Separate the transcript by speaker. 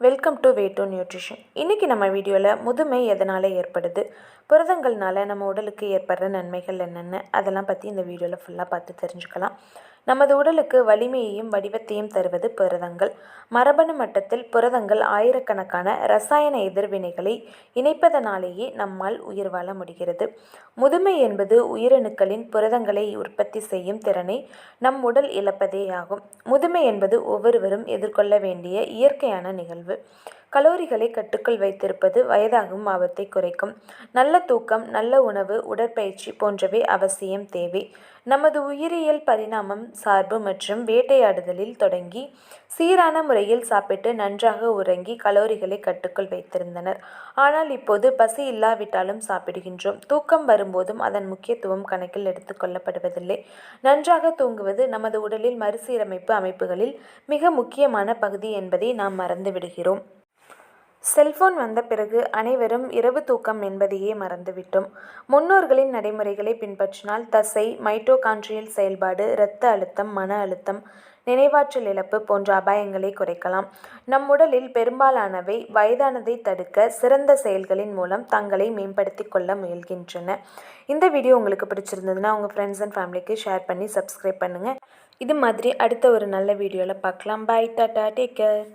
Speaker 1: Welcome to way to nutrition இன்றைக்கி நம்ம வீடியோவில் முதுமை எதனால் ஏற்படுது? புரதங்கள்னால நம்ம உடலுக்கு ஏற்படுற நன்மைகள் என்னென்ன? அதெல்லாம் பற்றி இந்த வீடியோவில் ஃபுல்லாக பார்த்து தெரிஞ்சுக்கலாம். நமது உடலுக்கு வலிமையையும் வடிவத்தையும் தருவது புரதங்கள். மரபணு மட்டத்தில் புரதங்கள் ஆயிரக்கணக்கான ரசாயன எதிர்வினைகளை இணைப்பதனாலேயே நம்மால் உயிர் வாழ முடிகிறது. முதுமை என்பது உயிரணுக்களின் புரதங்களை உற்பத்தி செய்யும் திறனை நம் உடல் இழப்பதேயாகும். முதுமை என்பது ஒவ்வொருவரும் எதிர்கொள்ள வேண்டிய இயற்கையான நிகழ்வு. கலோரிகளை கட்டுக்குள் வைத்திருப்பது வயதாகும் ஆபத்தை குறைக்கும். நல்ல தூக்கம் நல்ல உணவு உடற்பயிற்சி போன்றவை அவசியம் தேவை. நமது உயிரியல் பரிணாமம் சார்பு மற்றும் வேட்டையாடுதலில் தொடங்கி சீரான முறையில் சாப்பிட்டு நன்றாக உறங்கி கலோரிகளை கட்டுக்குள் வைத்திருந்தனர். ஆனால் இப்போது பசி இல்லாவிட்டாலும் சாப்பிடுகின்றோம். தூக்கம் வரும்போதும் அதன் முக்கியத்துவம் கணக்கில் எடுத்துக்கொள்ளப்படுவதில்லை நன்றாக தூங்குவது நமது உடலில் மறுசீரமைப்பு அமைப்புகளில் மிக முக்கியமான பகுதி என்பதை நாம் மறந்துவிடுகிறோம். செல்போன் வந்த பிறகு அனைவரும் இரவு தூக்கம் என்பதையே மறந்துவிட்டோம். முன்னோர்களின் நடைமுறைகளை பின்பற்றினால் தசை மைட்டோகாண்ட்ரியல் செயல்பாடு இரத்த அழுத்தம் மன அழுத்தம் நினைவாற்றல் இழப்பு போன்ற அபாயங்களை குறைக்கலாம். நம் உடலில் பெரும்பாலானவை வயதானதை தடுக்க சிறந்த செயல்களின் மூலம் தங்களை மேம்படுத்தி கொள்ள முயல்கின்றன. இந்த வீடியோ உங்களுக்கு பிடிச்சிருந்ததுன்னா உங்கள் ஃப்ரெண்ட்ஸ் அண்ட் ஃபேமிலிக்கு ஷேர் பண்ணி சப்ஸ்கிரைப் பண்ணுங்கள் இது மாதிரி அடுத்த ஒரு நல்ல வீடியோவில் பார்க்கலாம். பாய் டாட்டா டேக் கேர்